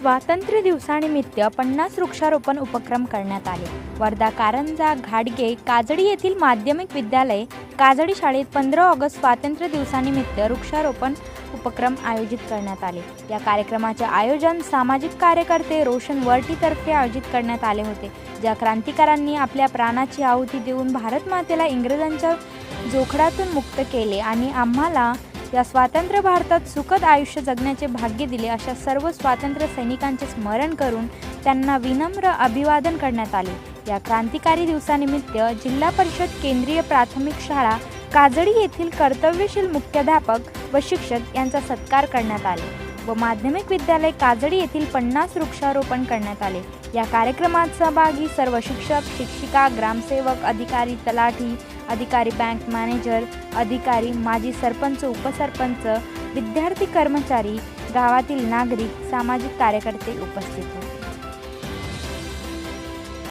स्वातंत्र्य दिवसानिमित्त पन्नास वृक्षारोपण उपक्रम करण्यात आले. वर्धा कारंजा घाडगे काजडी येथील माध्यमिक विद्यालय काजडी शाळेत पंधरा ऑगस्ट स्वातंत्र्य दिवसानिमित्त वृक्षारोपण उपक्रम आयोजित करण्यात आले. या कार्यक्रमाचे आयोजन सामाजिक कार्यकर्ते रोशन वर्टीतर्फे आयोजित करण्यात आले होते. ज्या क्रांतिकारांनी आपल्या प्राणाची आहुती देऊन भारत मातेला इंग्रजांच्या जोखडातून मुक्त केले आणि आम्हाला या स्वातंत्र्य भारतात सुखद आयुष्य जगण्याचे भाग्य दिले अशा सर्व स्वातंत्र्य सैनिकांचे स्मरण करून त्यांना विनम्र अभिवादन करण्यात आले. या क्रांतिकारी दिवसानिमित्त जिल्हा परिषद केंद्रीय प्राथमिक शाळा काजडी येथील कर्तव्यशील मुख्याध्यापक व शिक्षक यांचा सत्कार करण्यात आले व माध्यमिक विद्यालय काजडी येथील पन्नास वृक्षारोपण करण्यात आले. या कार्यक्रमात सहभागी सर्व शिक्षक शिक्षिका ग्रामसेवक अधिकारी तलाठी अधिकारी बँक मॅनेजर अधिकारी माजी सरपंच उपसरपंच विद्यार्थी कर्मचारी गावातील नागरिक सामाजिक कार्यकर्ते उपस्थित होते.